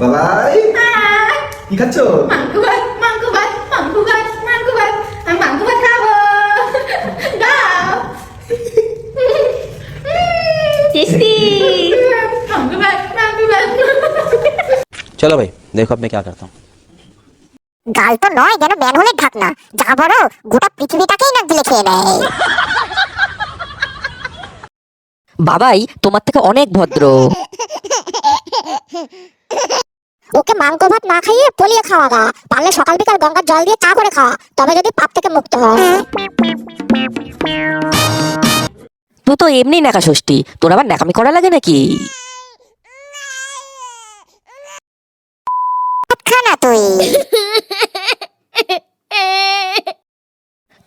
বাবাই। হ্যাঁ। কি খাচ্ছ? মাংস ভাত মাংস ভাত মাংস ভাত মাংস ভাত আমি মাংস ভাত খাব। দাও। টেস্টি। মাংস ভাত মাংস ভাত চলো ভাই দেখো আপনি কি করতাম গাল তো নয় যেন ম্যান হলে ঢাকনা। যা বড় গোটা পৃথিবীটাকেই নাক দিলে খেয়ে নেয়। বাবাই তোমার থেকে অনেক ভদ্র। ওকে মাংস ভাত না খাইয়ে পলিয়ে খাওয়া গা। পারলে সকাল বিকাল গঙ্গার জল দিয়ে চা করে খাওয়া। তবে যদি পাপ থেকে মুক্ত হয় তুই তো এমনি ন্যাকা ষষ্ঠী। তোর আবার ন্যাকামি করা লাগে নাকি? তুই।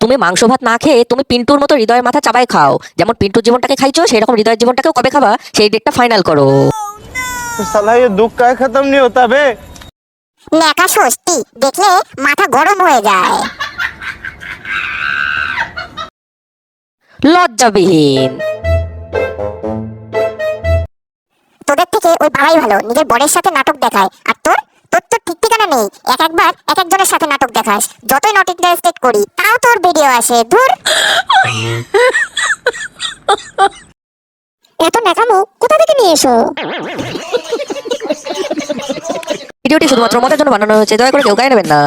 তুমি মাংস ভাত না খেয়ে তুমি পিন্টুর মতো হৃদয়ের মাথা চাবাই খাও। যেমন পিন্টুর জীবনটাকে খাইছো সেরকম হৃদয়ের জীবনটাকেও কবে খাবা? সেই ডেটটা ফাইনাল করো। तो साला ये दुख का खत्म नहीं होता बे ন্যাকা ষষ্ঠী দেখলে মাথা গরম হয়ে যায় লজ্জাবিহীন তোদের থেকে ওই বাবাই ভালো নিজের বরের সাথে নাটক দেখায় আর তোর তোর তো ঠিক ঠিকানা নেই এক একবার এক একজনের সাথে নাটক দেখাস যতই নট ইন্টারেস্টেড করি তাও তোর ভিডিও আসে ধুর এত ন্যাকামো কোথা থেকে নিয়ে এসো ভিডিওটি শুধুমাত্র মতের জন্য বানানো হয়েছে, দয়া করে কেউ গায়ে নেবেন না।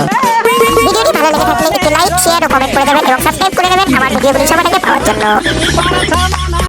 ভিডিওটি ভালো লেগে থাকলে একটু লাইক শেয়ার ও কমেন্ট করে দেবেন এবং সাবস্ক্রাইব করে নেবেন আমার ভিডিওগুলি সবার আগে পাওয়ার জন্য।